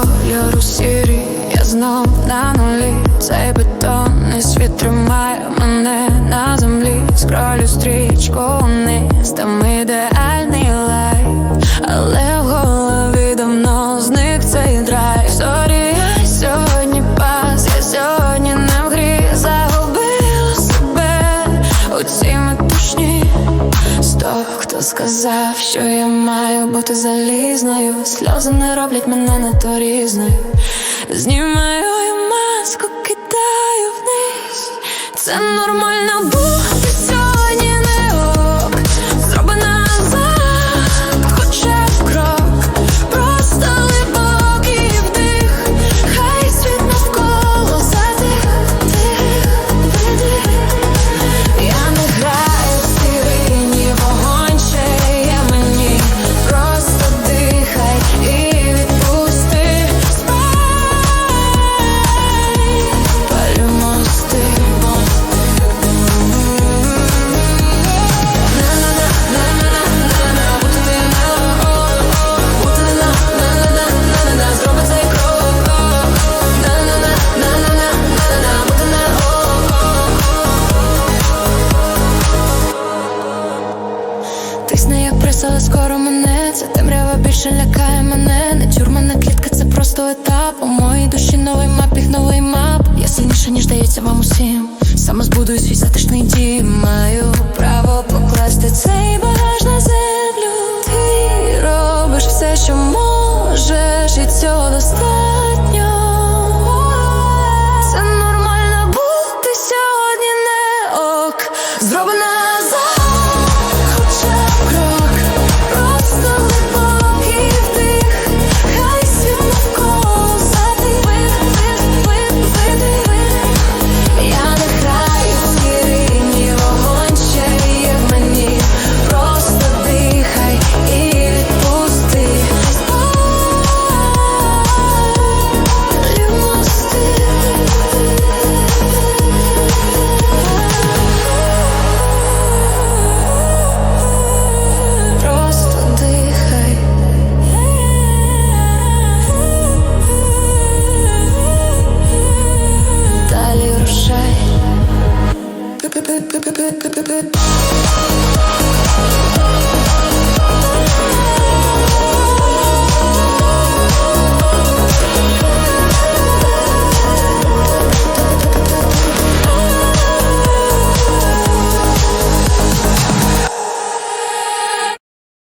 кольору сірі, я знов на нулі, цей бетонний світ тримає мене на землі, скролю стрічку вниз, там ідеальний сказав, що я маю бути залізною? Сльози не роблять мене надто різною. Знімаю я маску, кидаю вниз. Це нормально Тисне як прес, але скоро мене. Ця темрява більше лякає мене. Не тюрмана клітка, це просто етап. У моїй душі новий мап, їх новий мап. Я сильніша, ніж дається вам усім. Саме збудую свій затишний дім. Маю право покласти цей багаж на землю. Ти робиш все, що можеш, і цього достатньо you